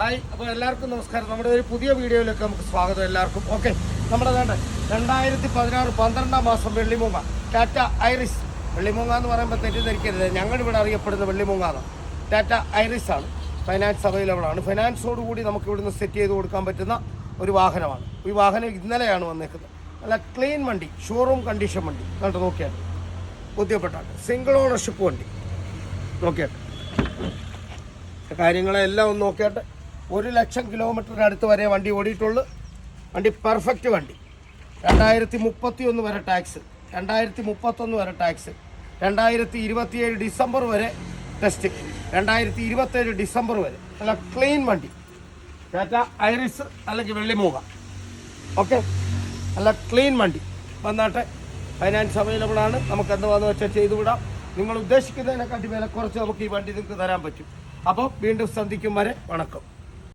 Hi അപ്പോൾ എല്ലാവർക്കും നമസ്കാരം. നമ്മുടെ ഒരു പുതിയ വീഡിയോയിലേക്ക് നമുക്ക് സ്വാഗതം എല്ലാവർക്കും. ഓക്കെ നമ്മുടെ വേണ്ട രണ്ടായിരത്തി പതിനാറ് പന്ത്രണ്ടാം മാസം വെള്ളിമൂങ്ങ ടാറ്റ ഐറിസ്. വെള്ളിമൂങ്ങ എന്ന് പറയുമ്പോൾ തെറ്റിദ്ധരിക്കരുത്. ഞങ്ങളിവിടെ അറിയപ്പെടുന്ന വെള്ളിമൂങ്ങ എന്ന് ടാറ്റ ഐറിസ് ആണ്. ഫൈനാൻസ് അവൈലബിൾ ആണ്. ഫൈനാൻസോട് കൂടി നമുക്ക് ഇവിടുന്ന് സെറ്റ് ചെയ്ത് കൊടുക്കാൻ പറ്റുന്ന ഒരു വാഹനമാണ്. ഈ വാഹനം ഇന്നലെയാണ് വന്നേക്കുന്നത്. നല്ല ക്ലീൻ വണ്ടി ഷോറൂം കണ്ടീഷൻ വണ്ടി. കണ്ടു നോക്കിയാൽ. ബുദ്ധിപ്പെട്ടാണ് സിംഗിൾ ഓണർഷിപ്പ് വണ്ടി. നോക്കിയാട്ടെ കാര്യങ്ങളെല്ലാം ഒന്ന് നോക്കിയാട്ടെ. ഒരു ലക്ഷം കിലോമീറ്ററിന് അടുത്ത് വരെ വണ്ടി ഓടിയിട്ടുള്ളു. വണ്ടി പെർഫെക്റ്റ് വണ്ടി. രണ്ടായിരത്തി മുപ്പത്തി ഒന്ന് വരെ ടാക്സ് രണ്ടായിരത്തി മുപ്പത്തൊന്ന് വരെ ടാക്സ് രണ്ടായിരത്തി ഇരുപത്തിയേഴ് ഡിസംബർ വരെ ടെസ്റ്റ് രണ്ടായിരത്തി ഇരുപത്തേഴ് ഡിസംബർ വരെ. നല്ല ക്ലീൻ വണ്ടി. ടാറ്റ ഐറിസ് അല്ലെങ്കിൽ വെള്ളിമൂക. ഓക്കെ നല്ല ക്ലീൻ വണ്ടി. വന്നാട്ടെ ഫൈനാൻസ് അവൈലബിൾ ആണ്. നമുക്ക് എന്തുവാന്ന് വെച്ചാൽ ചെയ്തു വിടാം. നിങ്ങൾ ഉദ്ദേശിക്കുന്നതിനെക്കാട്ടി വില കുറച്ച് നമുക്ക് ഈ വണ്ടി നിങ്ങൾക്ക് തരാൻ പറ്റും. അപ്പോൾ വീണ്ടും സന്ധിക്കും വരെ. വണക്കം.